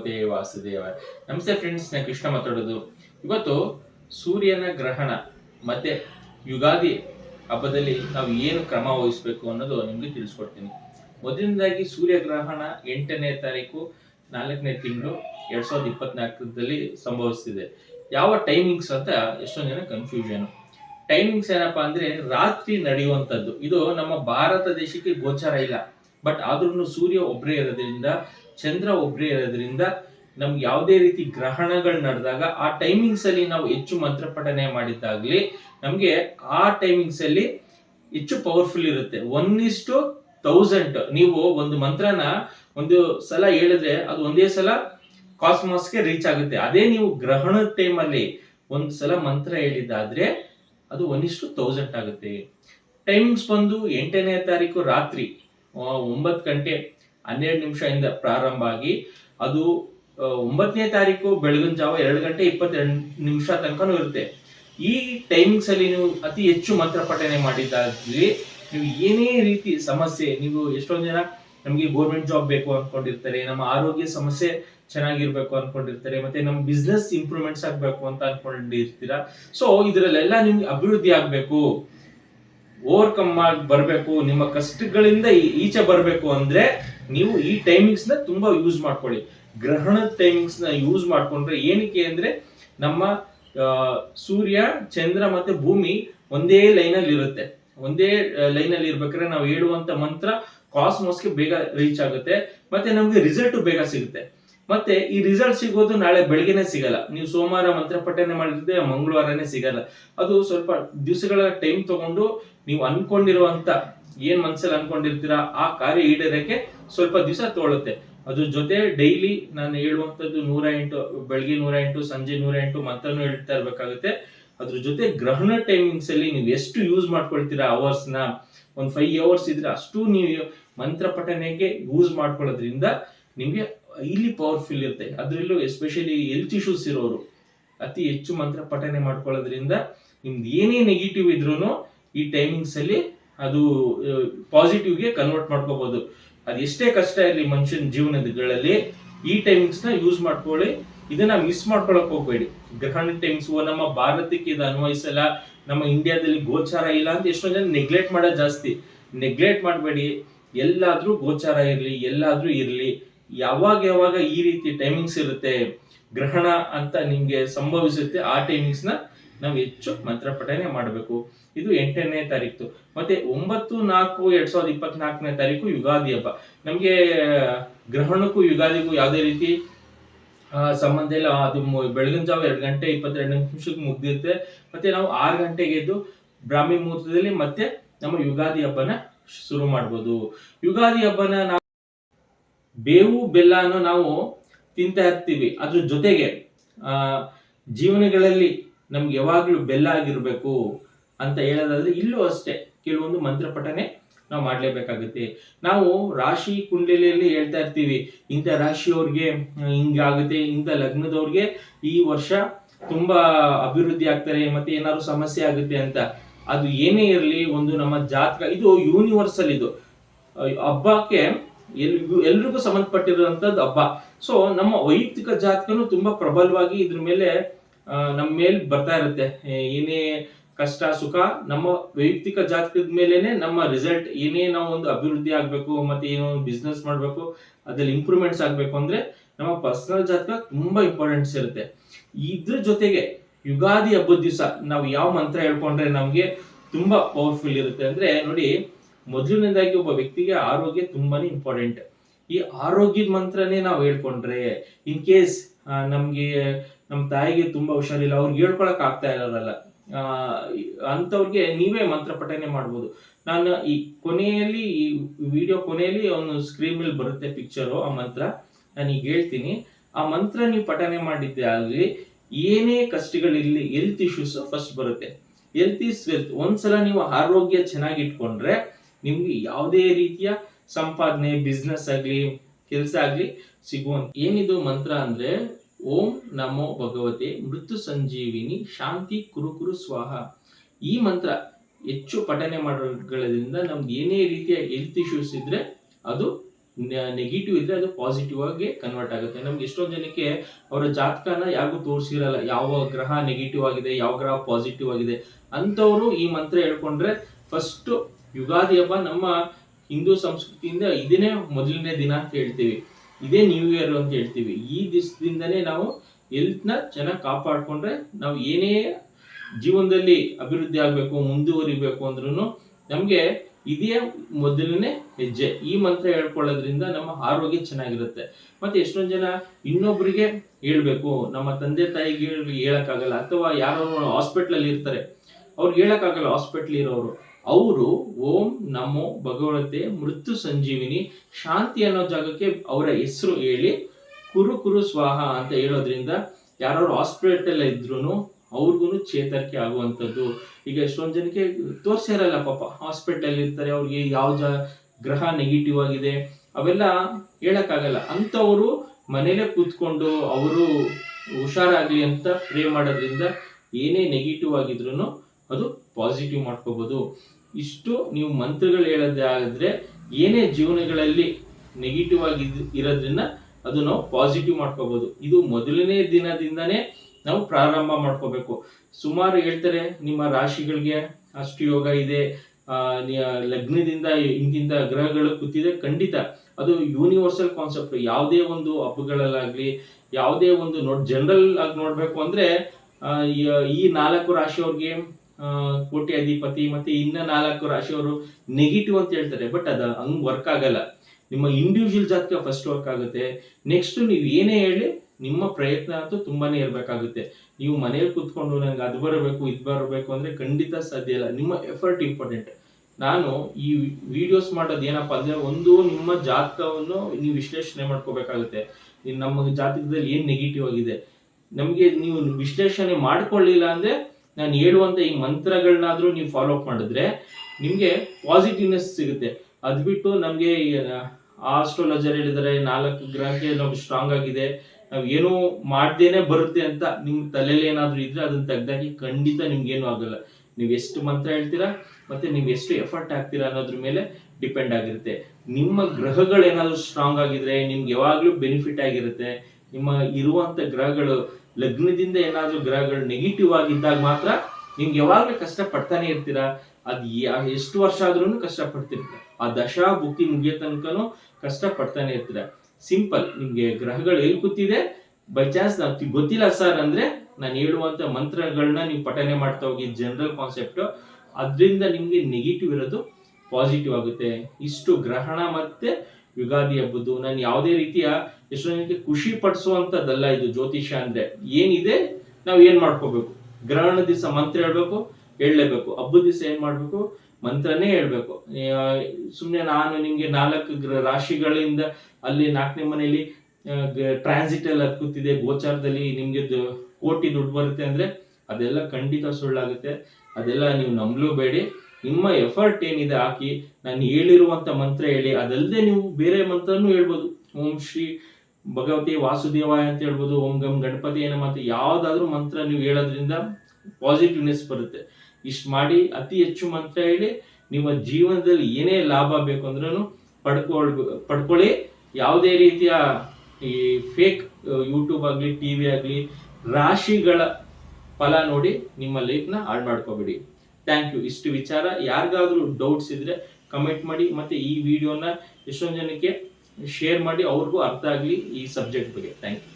ಭಗವತೆ ವಾಸುದೇವ. ನಮಸ್ತೆ ಫ್ರೆಂಡ್ಸ್ ನಾನು ಕೃಷ್ಣ ಮಾತಾಡೋದು. ಇವತ್ತು ಸೂರ್ಯನ ಗ್ರಹಣ ಮತ್ತೆ ಯುಗಾದಿ ಹಬ್ಬದಲ್ಲಿ ನಾವು ಏನು ಕ್ರಮ ವಹಿಸ್ಬೇಕು ಅನ್ನೋದು ನಿಮ್ಗೆ ತಿಳಿಸ್ಕೊಡ್ತೀನಿ. ಮೊದಲನೇದಾಗಿ ಸೂರ್ಯಗ್ರಹಣ ಎಂಟನೇ ತಾರೀಕು ನಾಲ್ಕನೇ ತಿಂಗಳು ಎರಡ್ ಸಾವಿರದ ಇಪ್ಪತ್ನಾಲ್ಕರಲ್ಲಿ ಸಂಭವಿಸ್ತಿದೆ. ಯಾವ ಟೈಮಿಂಗ್ಸ್ ಅಂತ ಎಷ್ಟೊಂದು ಜನ ಕನ್ಫ್ಯೂಷನ್ ಟೈಮಿಂಗ್ಸ್ ಏನಪ್ಪಾ ಅಂದ್ರೆ ರಾತ್ರಿ ನಡೆಯುವಂಥದ್ದು. ಇದು ನಮ್ಮ ಭಾರತ ದೇಶಕ್ಕೆ ಗೋಚರ ಇಲ್ಲ. ಬಟ್ ಆದ್ರೂ ಸೂರ್ಯ ಒಬ್ಬರೇ ಇರೋದ್ರಿಂದ ಚಂದ್ರ ಒಬ್ಬರೇ ಇರೋದ್ರಿಂದ ನಮ್ಗೆ ಯಾವುದೇ ರೀತಿ ಗ್ರಹಣಗಳು ನಡೆದಾಗ ಆ ಟೈಮಿಂಗ್ಸ್ ಅಲ್ಲಿ ನಾವು ಹೆಚ್ಚು ಮಂತ್ರ ಪಠನೆ ಮಾಡಿದ್ದಾಗ್ಲಿ ನಮ್ಗೆ ಆ ಟೈಮಿಂಗ್ಸ್ ಅಲ್ಲಿ ಹೆಚ್ಚು ಪವರ್ಫುಲ್ ಇರುತ್ತೆ. ಒನ್ ಇಸ್ಟು ತೌಸಂಡ್ ನೀವು ಒಂದು ಮಂತ್ರನ ಒಂದು ಸಲ ಹೇಳಿದ್ರೆ ಅದು ಒಂದೇ ಸಲ ಕಾಸ್ಮಾಸ್ಗೆ ರೀಚ್ ಆಗುತ್ತೆ. ಅದೇ ನೀವು ಗ್ರಹಣದ ಟೈಮಲ್ಲಿ ಒಂದು ಸಲ ಮಂತ್ರ ಹೇಳಿದ್ದಾದ್ರೆ ಅದು ಒನ್ ಇಷ್ಟು ತೌಸಂಡ್ ಆಗುತ್ತೆ. ಟೈಮಿಂಗ್ಸ್ ಬಂದು ಎಂಟನೇ ತಾರೀಕು ರಾತ್ರಿ ಒಂಬತ್ತು ಗಂಟೆ. ಹನ್ನೆರಡು ನಿಮಿಷದಿಂದ ಪ್ರಾರಂಭ ಆಗಿ ಅದು ಒಂಬತ್ತನೇ ತಾರೀಕು ಬೆಳಗಿನ ಜಾವ ಎರಡು ಗಂಟೆ ಇಪ್ಪತ್ತೆರಡು ನಿಮಿಷ ತನಕನೂ ಇರುತ್ತೆ. ಈ ಟೈಮಿಂಗ್ಸ್ ಅಲ್ಲಿ ನೀವು ಅತಿ ಹೆಚ್ಚು ಮಂತ್ರ ಪಠನೆ ಮಾಡಿದ್ದಾಗಲಿ, ನೀವು ಏನೇ ರೀತಿ ಸಮಸ್ಯೆ, ನೀವು ಎಷ್ಟೊಂದು ಜನ ನಮಗೆ ಗೋರ್ಮೆಂಟ್ ಜಾಬ್ ಬೇಕು ಅನ್ಕೊಂಡಿರ್ತಾರೆ, ನಮ್ಮ ಆರೋಗ್ಯ ಸಮಸ್ಯೆ ಚೆನ್ನಾಗಿರ್ಬೇಕು ಅನ್ಕೊಂಡಿರ್ತಾರೆ, ಮತ್ತೆ ನಮ್ಮ ಬಿಸ್ನೆಸ್ ಇಂಪ್ರೂವ್ಮೆಂಟ್ಸ್ ಆಗ್ಬೇಕು ಅಂತ ಅನ್ಕೊಂಡಿರ್ತೀರಾ? ಸೊ ಇದರಲ್ಲೆಲ್ಲ ನಿಮ್ಗೆ ಅಭಿವೃದ್ಧಿ ಆಗ್ಬೇಕು. ಓವರ್ಕಮ್ ಮಾಡಿ ಬರಬೇಕು, ನಿಮ್ಮ ಕಷ್ಟಗಳಿಂದ ಈಚೆ ಬರಬೇಕು ಅಂದ್ರೆ ನೀವು ಈ ಟೈಮಿಂಗ್ಸ್ನ ತುಂಬಾ ಯೂಸ್ ಮಾಡ್ಕೊಳ್ಳಿ. ಗ್ರಹಣದ ಟೈಮಿಂಗ್ಸ್ನ ಯೂಸ್ ಮಾಡ್ಕೊಂಡ್ರೆ ಏನಕ್ಕೆ ಅಂದ್ರೆ ನಮ್ಮ ಸೂರ್ಯ, ಚಂದ್ರ ಮತ್ತೆ ಭೂಮಿ ಒಂದೇ ಲೈನ್ ಅಲ್ಲಿ ಇರುತ್ತೆ. ಒಂದೇ ಲೈನ್ ಅಲ್ಲಿ ಇರ್ಬೇಕಾದ್ರೆ ನಾವು ಹೇಳುವಂತ ಮಂತ್ರ ಕಾಸ್ಮೋಸ್ಗೆ ಬೇಗ ರೀಚ್ ಆಗುತ್ತೆ. ಮತ್ತೆ ನಮ್ಗೆ ರಿಸಲ್ಟ್ ಬೇಗ ಸಿಗುತ್ತೆ. ಮತ್ತೆ ಈ ರಿಸಲ್ಟ್ ಸಿಗೋದು ನಾಳೆ ಬೆಳಗ್ಗೆನೆ ಸಿಗಲ್ಲ. ನೀವು ಸೋಮವಾರ ಮಂತ್ರ ಪಠನೆ ಮಾಡಿದ್ರೆ ಮಂಗಳವಾರನೇ ಸಿಗಲ್ಲ. ಅದು ಸ್ವಲ್ಪ ದಿವಸಗಳ ಟೈಮ್ ತಗೊಂಡು ನೀವು ಅನ್ಕೊಂಡಿರುವಂತ ಏನ್ ಮನ್ಸಲ್ಲಿ ಅನ್ಕೊಂಡಿರ್ತೀರಾ ಆ ಕಾರ್ಯ ಈಡೇರಕ್ಕೆ ಸ್ವಲ್ಪ ದಿವಸ ತೋಳುತ್ತೆ ಅದ್ರ ಜೊತೆ ಡೈಲಿ ನಾನು ಹೇಳುವಂತದ್ದು ನೂರ ಎಂಟು, ಬೆಳಗ್ಗೆ ನೂರ ಎಂಟು, ಸಂಜೆ ನೂರ ಎಂಟು ಮಂತ್ರನೂ ಹೇಳ್ತಾ ಇರ್ಬೇಕಾಗುತ್ತೆ. ಅದ್ರ ಜೊತೆ ಗ್ರಹಣ ಟೈಮಿಂಗ್ಸ್ ಅಲ್ಲಿ ನೀವು ಎಷ್ಟು ಯೂಸ್ ಮಾಡ್ಕೊಳ್ತೀರಾ ಅವರ್ಸ್ನ ಒಂದ್ ಫೈವ್ ಅವರ್ಸ್ ಇದ್ರೆ ಅಷ್ಟು ನೀವು ಮಂತ್ರ ಪಠನೆಗೆ ಯೂಸ್ ಮಾಡ್ಕೊಳ್ಳೋದ್ರಿಂದ ನಿಮಗೆ ಇಲ್ಲಿ ಪವರ್ಫುಲ್ ಇರುತ್ತೆ. ಅದರಲ್ಲೂ ಎಸ್ಪೆಷಲಿ ಹೆಲ್ತ್ ಇಶ್ಯೂಸ್ ಇರೋರು ಅತಿ ಹೆಚ್ಚು ಮಂತ್ರ ಪಠನೆ ಮಾಡ್ಕೊಳ್ಳೋದ್ರಿಂದ ನಿಮ್ದು ಏನೇ ನೆಗೆಟಿವ್ ಇದ್ರೂ ಈ ಟೈಮಿಂಗ್ಸ್ ಅಲ್ಲಿ ಅದು ಪಾಸಿಟಿವ್ಗೆ ಕನ್ವರ್ಟ್ ಮಾಡ್ಕೋಬಹುದು ಅದು ಎಷ್ಟೇ ಕಷ್ಟ ಇರಲಿ ಮನುಷ್ಯನ ಜೀವನಗಳಲ್ಲಿ ಈ ಟೈಮಿಂಗ್ಸ್ನ ಯೂಸ್ ಮಾಡ್ಕೊಳ್ಳಿ. ಇದನ್ನ ಮಿಸ್ ಮಾಡ್ಕೊಳಕ್ ಹೋಗ್ಬೇಡಿ. ಗ್ರಹಣ ಟೈಮಿಂಗ್ಸ್ ನಮ್ಮ ಭಾರತಕ್ಕೆ ಇದು ಅನ್ವಯಿಸಲ್ಲ, ನಮ್ಮ ಇಂಡಿಯಾದಲ್ಲಿ ಗೋಚಾರ ಇಲ್ಲ ಅಂತ ಎಷ್ಟೋ ಜನ ನೆಗ್ಲೆಕ್ಟ್ ಮಾಡೋದು ಜಾಸ್ತಿ. ನೆಗ್ಲೆಕ್ಟ್ ಮಾಡಬೇಡಿ. ಎಲ್ಲಾದ್ರೂ ಗೋಚಾರ ಇರಲಿ, ಎಲ್ಲಾದ್ರೂ ಇರಲಿ. ಯಾವಾಗ ಯಾವಾಗ ಈ ರೀತಿ ಟೈಮಿಂಗ್ಸ್ ಇರುತ್ತೆ, ಗ್ರಹಣ ಅಂತ ನಿಮ್ಗೆ ಸಂಭವಿಸುತ್ತೆ, ಆ ಟೈಮಿಂಗ್ಸ್ನ ನಾವು ಹೆಚ್ಚು ಮಂತ್ರ ಪಠನೆ ಮಾಡಬೇಕು. ಇದು ಎಂಟನೇ ತಾರೀಕು ಮತ್ತೆ ಒಂಬತ್ತು ನಾಲ್ಕು ಎರಡ್ ಸಾವಿರದ ಇಪ್ಪತ್ನಾಲ್ಕನೇ ತಾರೀಕು ಯುಗಾದಿ ಹಬ್ಬ. ನಮ್ಗೆ ಗ್ರಹಣಕ್ಕೂ ಯುಗಾದಿಗೂ ಯಾವುದೇ ರೀತಿ ಸಂಬಂಧ ಇಲ್ಲ. ಅದು ಬೆಳಗಿನ ಜಾವ ಎರಡು ಗಂಟೆ ಇಪ್ಪತ್ತೆರಡು ನಿಮಿಷಕ್ಕೆ ಮುಗ್ದಿರುತ್ತೆ. ಮತ್ತೆ ನಾವು ಆರು ಗಂಟೆಗೆ ಎದ್ದು ಬ್ರಾಹ್ಮಿ ಮುಹೂರ್ತದಲ್ಲಿ ಮತ್ತೆ ನಮ್ಮ ಯುಗಾದಿ ಹಬ್ಬನ ಶುರು ಮಾಡ್ಬೋದು. ಯುಗಾದಿ ಹಬ್ಬನ ನಾವು ಬೇವು ಬೆಲ್ಲನೂ ನಾವು ತಿಂತ ಇರ್ತೀವಿ. ಅದ್ರ ಜೊತೆಗೆ, ಆ, ಜೀವನಗಳಲ್ಲಿ ನಮ್ಗೆ ಯಾವಾಗ್ಲೂ ಬೆಲ್ಲ ಆಗಿರ್ಬೇಕು ಅಂತ ಹೇಳೋದಾದ್ರೆ ಇಲ್ಲೂ ಅಷ್ಟೇ ಕೆಲವೊಂದು ಮಂತ್ರ ಪಠನೆ ನಾವು ಮಾಡ್ಲೇಬೇಕಾಗುತ್ತೆ. ನಾವು ರಾಶಿ ಕುಂಡಲಿಯಲ್ಲಿ ಹೇಳ್ತಾ ಇರ್ತೀವಿ, ಇಂಥ ರಾಶಿಯವ್ರಿಗೆ ಹಿಂಗಾಗುತ್ತೆ, ಇಂಥ ಲಗ್ನದವ್ರಿಗೆ ಈ ವರ್ಷ ತುಂಬಾ ಅಭಿವೃದ್ಧಿ ಆಗ್ತಾರೆ, ಮತ್ತೆ ಏನಾದ್ರು ಸಮಸ್ಯೆ ಆಗುತ್ತೆ ಅಂತ. ಅದು ಏನೇ ಇರಲಿ ಒಂದು ನಮ್ಮ ಜಾತಕ, ಇದು ಯೂನಿವರ್ಸಲ್ ಇದು. ಹಬ್ಬಕ್ಕೆ ಎಲ್ರಿಗೂ ಎಲ್ರಿಗೂ ಸಂಬಂಧಪಟ್ಟಿರುವಂತದ್ದು ಹಬ್ಬ. ಸೊ ನಮ್ಮ ವೈಯಕ್ತಿಕ ಜಾತಕನು ತುಂಬಾ ಪ್ರಬಲವಾಗಿ ಇದ್ರ ಮೇಲೆ ನಮ್ಮ ಮೇಲೆ ಬರ್ತಾ ಇರುತ್ತೆ. ಏನೇ ಕಷ್ಟ, ಸುಖ, ನಮ್ಮ ವೈಯಕ್ತಿಕ ಜಾತಕದ ಮೇಲೇನೆ ನಮ್ಮ ರಿಸಲ್ಟ್ ಏನೇ ನಾವು ಒಂದು ಅಭಿವೃದ್ಧಿ ಆಗ್ಬೇಕು, ಮತ್ತೆ ಏನೋ ಒಂದು ಬಿಸ್ನೆಸ್ ಮಾಡ್ಬೇಕು, ಅದ್ರಲ್ಲಿ ಇಂಪ್ರೂವ್ಮೆಂಟ್ಸ್ ಆಗ್ಬೇಕು ಅಂದ್ರೆ ನಮ್ಮ ಪರ್ಸನಲ್ ಜಾತಕ ತುಂಬಾ ಇಂಪಾರ್ಟೆನ್ಸ್ ಇರುತ್ತೆ. ಇದ್ರ ಜೊತೆಗೆ ಯುಗಾದಿ ಹಬ್ಬದ ದಿವಸ ನಾವು ಯಾವ ಮಂತ್ರ ಹೇಳ್ಕೊಂಡ್ರೆ ನಮ್ಗೆ ತುಂಬಾ ಪವರ್ಫುಲ್ ಇರುತ್ತೆ ಅಂದ್ರೆ ನೋಡಿ, ಮೊದಲನೇದಾಗಿ ಒಬ್ಬ ವ್ಯಕ್ತಿಗೆ ಆರೋಗ್ಯ ತುಂಬಾನೇ ಇಂಪಾರ್ಟೆಂಟ್ ಈ ಆರೋಗ್ಯದ ಮಂತ್ರನೇ ನಾವು ಹೇಳ್ಕೊಂಡ್ರೆ ಇನ್ ಕೇಸ್ ನಮ್ಗೆ ನಮ್ಮ ತಾಯಿಗೆ ತುಂಬಾ ಹುಷಾರಿಲ್ಲ, ಅವ್ರಿಗೆ ಹೇಳ್ಕೊಳಕ್ ಆಗ್ತಾ ಇರೋದಲ್ಲ. ಅಂಥವ್ರಿಗೆ ನೀವೇ ಮಂತ್ರ ಪಠನೆ ಮಾಡ್ಬೋದು. ನಾನು ಈ ಕೊನೆಯಲ್ಲಿ, ಈ ವಿಡಿಯೋ ಕೊನೆಯಲ್ಲಿ ಒಂದು ಸ್ಕ್ರೀನ್ ಮೇಲೆ ಬರುತ್ತೆ ಪಿಕ್ಚರು ಆ ಮಂತ್ರ. ನಾನು ಈಗ ಹೇಳ್ತೀನಿ. ಆ ಮಂತ್ರ ನೀವು ಪಠನೆ ಮಾಡಿದ್ದೆ ಆಗಲಿ, ಏನೇ ಕಷ್ಟಗಳಿರಲಿ ಹೆಲ್ತ್ ಇಶ್ಯೂಸ್ ಫಸ್ಟ್ ಬರುತ್ತೆ. ಹೆಲ್ತ್ ಇಸ್ ವೆಲ್ತ್ ಒಂದ್ಸಲ ನೀವು ಆರೋಗ್ಯ ಚೆನ್ನಾಗಿ ಇಟ್ಕೊಂಡ್ರೆ, ನಿಮ್ಗೆ ಯಾವುದೇ ರೀತಿಯ ಸಂಪಾದನೆ ಬಿಸ್ನೆಸ್ ಆಗ್ಲಿ, ಕೆಲಸ ಆಗ್ಲಿ ಸಿಗುವಂತ ಏನಿದು ಮಂತ್ರ ಅಂದ್ರೆ ಓಂ ನಮೋ ಭಗವತೆ ಮೃತ್ಯು ಸಂಜೀವಿನಿ ಶಾಂತಿ ಕುರು ಕುರು ಸ್ವಾಹ. ಈ ಮಂತ್ರ ಹೆಚ್ಚು ಪಠನೆ ಮಾಡೋದ್ರಿಂದ ನಮ್ಗೆ ಏನೇ ರೀತಿಯ ಹೆಲ್ತ್ ಇಶ್ಯೂಸ್ ಇದ್ರೆ ಅದು ನೆಗೆಟಿವ್ ಇದ್ರೆ ಅದು ಪಾಸಿಟಿವ್ ಆಗಿ ಕನ್ವರ್ಟ್ ಆಗುತ್ತೆ. ನಮ್ಗೆ ಎಷ್ಟೊಂದು ಜನಕ್ಕೆ ಅವರ ಜಾತಕನ ಯಾರಿಗೂ ತೋರಿಸಿರಲ್ಲ, ಯಾವ ಗ್ರಹ ನೆಗೆಟಿವ್ ಆಗಿದೆ, ಯಾವ ಗ್ರಹ ಪಾಸಿಟಿವ್ ಆಗಿದೆ ಅಂಥವ್ರು ಈ ಮಂತ್ರ ಹೇಳ್ಕೊಂಡ್ರೆ ಫಸ್ಟ್ ಯುಗಾದಿ ಹಬ್ಬ ನಮ್ಮ ಹಿಂದೂ ಸಂಸ್ಕೃತಿಯಿಂದ ಇದನ್ನೇ ಮೊದಲನೇ ದಿನ ಅಂತ ಹೇಳ್ತೀವಿ. ಇದೇ ನ್ಯೂ ಇಯರ್ ಅಂತ ಹೇಳ್ತೀವಿ. ಈ ದಿವಸದಿಂದಲೇ ನಾವು ಹೆಲ್ತ್ನ ಚೆನ್ನಾಗಿ ಕಾಪಾಡ್ಕೊಂಡ್ರೆ ನಾವು ಏನೇ ಜೀವನದಲ್ಲಿ ಅಭಿವೃದ್ಧಿ ಆಗಬೇಕು, ಮುಂದುವರಿಬೇಕು ಅಂದ್ರೂ ನಮಗೆ ಇದೇ ಮೊದಲನೇ ಹೆಜ್ಜೆ. ಈ ಮಂತ್ರ ಹೇಳ್ಕೊಳ್ಳೋದ್ರಿಂದ ನಮ್ಮ ಆರೋಗ್ಯ ಚೆನ್ನಾಗಿರುತ್ತೆ. ಮತ್ತೆ ಎಷ್ಟೊಂದು ಜನ ಇನ್ನೊಬ್ಬರಿಗೆ ಹೇಳ್ಬೇಕು, ನಮ್ಮ ತಂದೆ ತಾಯಿಗೆ ಹೇಳಕ್ಕಾಗಲ್ಲ ಅಥವಾ ಯಾರೋ ಹಾಸ್ಪಿಟ್ಲಲ್ಲಿ ಇರ್ತಾರೆ. ಅವ್ರಿಗೆ ಹೇಳಕ್ಕಾಗಲ್ಲ ಹಾಸ್ಪಿಟ್ಲ್ ಇರೋರು. ಅವರು ಓಂ ನಮೋ ಭಗವತೆ ಮೃತ್ಯು ಸಂಜೀವಿನಿ ಶಾಂತಿ ಅನ್ನೋ ಜಾಗಕ್ಕೆ ಅವರ ಹೆಸರು ಹೇಳಿ ಕುರು ಕುರು ಸ್ವಾಹ ಅಂತ ಹೇಳೋದ್ರಿಂದ ಯಾರು ಹಾಸ್ಪಿಟಲ್ ಇದ್ರು ಅವ್ರಿಗೂ ಚೇತರಿಕೆ ಆಗುವಂಥದ್ದು. ಈಗ ಎಷ್ಟೊಂದು ಜನಕ್ಕೆ ತೋರಿಸಿರಲ್ಲ ಪಾಪ. ಹಾಸ್ಪಿಟಲ್ ಇರ್ತಾರೆ, ಅವ್ರಿಗೆ ಯಾವ ಜ ಗ್ರಹ ನೆಗೆಟಿವ್ ಆಗಿದೆ ಅವೆಲ್ಲ ಹೇಳಕ್ಕಾಗಲ್ಲ. ಅಂಥವರು ಮನೇಲೆ ಕೂತ್ಕೊಂಡು ಅವರು ಹುಷಾರಾಗ್ಲಿ ಅಂತ ಪ್ರೇ ಮಾಡೋದ್ರಿಂದ ಏನೇ ನೆಗೆಟಿವ್ ಆಗಿದ್ರು ಅದು ಪಾಸಿಟಿವ್ ಮಾಡ್ಕೋಬೋದು. ಇಷ್ಟು ನೀವು ಮಂತ್ರಗಳು ಹೇಳೋದೇ ಆಗಿದ್ರೆ ಏನೇ ಜೀವನಗಳಲ್ಲಿ ನೆಗೆಟಿವ್ ಆಗಿ ಇರೋದ್ರಿಂದ ಅದು ನಾವು ಪಾಸಿಟಿವ್ ಮಾಡ್ಕೋಬಹುದು ಇದು ಮೊದಲನೇ ದಿನದಿಂದನೇ ನಾವು ಪ್ರಾರಂಭ ಮಾಡ್ಕೋಬೇಕು. ಸುಮಾರು ಹೇಳ್ತಾರೆ, ನಿಮ್ಮ ರಾಶಿಗಳಿಗೆ ಅಷ್ಟು ಯೋಗ ಇದೆ ಲಗ್ನದಿಂದ ಇಂತಿಂತ ಗ್ರಹಗಳು ಕೂತಿದೆ, ಖಂಡಿತ. ಅದು ಯೂನಿವರ್ಸಲ್ ಕಾನ್ಸೆಪ್ಟ್ ಯಾವುದೇ ಒಂದು ಹಬ್ಬಗಳಲ್ಲಾಗ್ಲಿ, ಯಾವುದೇ ಒಂದು ನೋಡ್ ಜನರಲ್ ಆಗಿ ನೋಡ್ಬೇಕು ಅಂದ್ರೆ ಈ ನಾಲ್ಕು ರಾಶಿಯವ್ರಿಗೆ ಆ, ಕೋಟಿ ಅಧಿಪತಿ ಮತ್ತೆ ಇನ್ನ ನಾಲ್ಕು ರಾಶಿಯವರು ನೆಗೆಟಿವ್ ಅಂತ ಹೇಳ್ತಾರೆ. ಬಟ್ ಅದ ಹಂಗ್ ವರ್ಕ್ ಆಗಲ್ಲ. ನಿಮ್ಮ ಇಂಡಿವಿಜುವಲ್ ಜಾತಕ ಫಸ್ಟ್ ವರ್ಕ್ ಆಗುತ್ತೆ. ನೆಕ್ಸ್ಟ್ ನೀವು ಏನೇ ಹೇಳಿ ನಿಮ್ಮ ಪ್ರಯತ್ನ ಅಂತೂ ತುಂಬಾನೇ ಇರಬೇಕಾಗುತ್ತೆ. ನೀವು ಮನೇಲಿ ಕುತ್ಕೊಂಡು ನಂಗೆ ಅದು ಬರಬೇಕು ಇದು ಬರಬೇಕು ಅಂದ್ರೆ ಖಂಡಿತ ಸಾಧ್ಯ ಇಲ್ಲ. ನಿಮ್ಮ ಎಫರ್ಟ್ ಇಂಪಾರ್ಟೆಂಟ್ ನಾನು ಈ ವಿಡಿಯೋಸ್ ಮಾಡೋದು ಏನಪ್ಪಾ ಅಂದ್ರೆ ಒಂದು ನಿಮ್ಮ ಜಾತಕವನ್ನು ನೀವು ವಿಶ್ಲೇಷಣೆ ಮಾಡ್ಕೋಬೇಕಾಗುತ್ತೆ. ನಮ್ಮ ಜಾತಕದಲ್ಲಿ ಏನು ನೆಗೆಟಿವ್ ಆಗಿದೆ? ನಮಗೆ ನೀವು ವಿಶ್ಲೇಷಣೆ ಮಾಡ್ಕೊಳ್ಳಿಲ್ಲ ಅಂದ್ರೆ ನಾನು ಹೇಳುವಂಥ ಈ ಮಂತ್ರಗಳನ್ನಾದರೂ ನೀವು ಫಾಲೋ ಅಪ್ ಮಾಡಿದ್ರೆ ನಿಮಗೆ ಪಾಸಿಟಿವ್ನೆಸ್ ಸಿಗುತ್ತೆ. ಅದು ಬಿಟ್ಟು ನಮ್ಗೆ ಆಸ್ಟ್ರೋಲಜರ್ ಹೇಳಿದರೆ, ನಾಲ್ಕು ಗ್ರಹಕ್ಕೆ ನಮ್ಗೆ ಸ್ಟ್ರಾಂಗ್ ಆಗಿದೆ, ನಾವು ಏನು ಮಾಡ್ದೇನೆ ಬರುತ್ತೆ ಅಂತ ನಿಮ್ಮ ತಲೆಯಲ್ಲಿ ಏನಾದರೂ ಇದ್ರೆ ಅದನ್ನ ತೆಗ್ದಾಕಿ ಖಂಡಿತ ನಿಮ್ಗೇನು ಆಗಲ್ಲ. ನೀವು ಎಷ್ಟು ಮಂತ್ರ ಹೇಳ್ತೀರಾ, ಮತ್ತೆ ನೀವು ಎಷ್ಟು ಎಫರ್ಟ್ ಹಾಕ್ತೀರಾ ಅನ್ನೋದ್ರ ಮೇಲೆ ಡಿಪೆಂಡ್ ಆಗಿರುತ್ತೆ. ನಿಮ್ಮ ಗ್ರಹಗಳು ಏನಾದ್ರು ಸ್ಟ್ರಾಂಗ್ ಆಗಿದ್ರೆ ನಿಮ್ಗೆ ಯಾವಾಗಲೂ ಬೆನಿಫಿಟ್ ಆಗಿರುತ್ತೆ. ನಿಮ್ಮ ಇರುವಂತ ಗ್ರಹಗಳು ಲಗ್ನದಿಂದ ಏನಾದ್ರೂ ಗ್ರಹಗಳು ನೆಗೆಟಿವ್ ಆಗಿದ್ದಾಗ ಮಾತ್ರ ನಿಮ್ಗೆ ಯಾವಾಗಲೂ ಕಷ್ಟ ಪಡ್ತಾನೆ ಇರ್ತೀರಾ? ಅದು ಎಷ್ಟು ವರ್ಷ ಆದ್ರೂ ಕಷ್ಟ ಪಡ್ತಿರ್ತೀರ ಆ ದಶಾ ಬುಕ್ತಿ ಮುಗಿಯೋ ತನಕನೂ ಕಷ್ಟ ಪಡ್ತಾನೆ ಇರ್ತೀರ. ಸಿಂಪಲ್ ನಿಮ್ಗೆ ಗ್ರಹಗಳು ಎಲ್ಲಿ ಕೂತಿದೆ? ಬೈ ಚಾನ್ಸ್ ನಾವು ಗೊತ್ತಿಲ್ಲ ಸರ್ ಅಂದ್ರೆ ನಾನು ಹೇಳುವಂತ ಮಂತ್ರಗಳನ್ನ ನೀವು ಪಠನೆ ಮಾಡ್ತಾ ಹೋಗಿ ಜನರಲ್ ಕಾನ್ಸೆಪ್ಟ್ ಅದರಿಂದ ನಿಮ್ಗೆ ನೆಗೆಟಿವ್ ಇರೋದು ಪಾಸಿಟಿವ್ ಆಗುತ್ತೆ. ಇಷ್ಟು ಗ್ರಹಣ ಮತ್ತೆ ಯುಗಾದಿ ಹಬ್ಬದ್ದು. ನಾನು ಯಾವುದೇ ರೀತಿಯ ಎಷ್ಟೋ ಜನಕ್ಕೆ ಖುಷಿ ಪಡಿಸುವಂಥದ್ದಲ್ಲ ಇದು ಜ್ಯೋತಿಷ ಅಂದ್ರೆ. ಏನಿದೆ ನಾವು ಏನ್ ಮಾಡ್ಕೋಬೇಕು? ಗ್ರಹಣ ದಿವಸ ಮಂತ್ರ ಹೇಳ್ಬೇಕು, ಹೇಳಲೇಬೇಕು. ಹಬ್ಬದ ದಿವಸ ಏನ್ ಮಾಡ್ಬೇಕು? ಮಂತ್ರನೇ ಹೇಳ್ಬೇಕು. ಸುಮ್ಮನೆ ನಾನು ನಿಮಗೆ ನಾಲ್ಕು ರಾಶಿಗಳಿಂದ ಅಲ್ಲಿ ನಾಲ್ಕನೇ ಮನೆಯಲ್ಲಿ ಟ್ರಾನ್ಸಿಟ್ ಎಲ್ಲ ಕೂತಿದೆ. ಗೋಚಾರದಲ್ಲಿ ನಿಮಗೆ ಕೋಟಿ ದುಡ್ಡು ಬರುತ್ತೆ ಅಂದ್ರೆ ಅದೆಲ್ಲ ಖಂಡಿತ ಸುಳ್ಳಾಗುತ್ತೆ. ಅದೆಲ್ಲ ನೀವು ನಂಬಲೂಬೇಡಿ ನಿಮ್ಮ ಎಫರ್ಟ್ ಏನಿದೆ ಹಾಕಿ ನಾನು ಹೇಳಿರುವಂತ ಮಂತ್ರ ಹೇಳಿ ಅದಲ್ಲದೆ ನೀವು ಬೇರೆ ಮಂತ್ರನೂ ಹೇಳ್ಬೋದು. ಓಂ ಶ್ರೀ ಭಗವತಿ ವಾಸುದೇವಾಯ ಅಂತ ಹೇಳ್ಬೋದು, ಓಂ ಗಂ ಗಣಪತಿ ಏನೋ ಮತ್ತೆ ಯಾವ್ದಾದ್ರು ಮಂತ್ರ ನೀವು ಹೇಳೋದ್ರಿಂದ ಪಾಸಿಟಿವ್ನೆಸ್ ಬರುತ್ತೆ. ಇಷ್ಟು ಮಾಡಿ ಅತಿ ಹೆಚ್ಚು ಮಂತ್ರ ಹೇಳಿ, ನಿಮ್ಮ ಜೀವನದಲ್ಲಿ ಏನೇ ಲಾಭ ಬೇಕು ಅಂದ್ರೂ ಪಡ್ಕೊಳ್ ಪಡ್ಕೊಳ್ಳಿ. ಯಾವುದೇ ರೀತಿಯ ಈ ಫೇಕ್ ಯೂಟ್ಯೂಬ್ ಆಗಲಿ ಟಿ ವಿ ಆಗಲಿ, ರಾಶಿಗಳ ಫಲ ನೋಡಿ ನಿಮ್ಮ ಲೈಫ್ನ ಹಾಳು ಮಾಡ್ಕೋಬೇಡಿ. ಥ್ಯಾಂಕ್ ಯು ಇಷ್ಟು ವಿಚಾರ. ಯಾರಿಗಾದ್ರೂ ಡೌಟ್ಸ್ ಇದ್ರೆ ಕಮೆಂಟ್ ಮಾಡಿ ಮತ್ತೆ ಈ ವಿಡಿಯೋನ ಎಷ್ಟೊಂದು ಜನಕ್ಕೆ ಶೇರ್ ಮಾಡಿ, ಅವ್ರಿಗೂ ಅರ್ಥ ಆಗಲಿ ಈ ಸಬ್ಜೆಕ್ಟ್ ಬಗ್ಗೆ. Thank you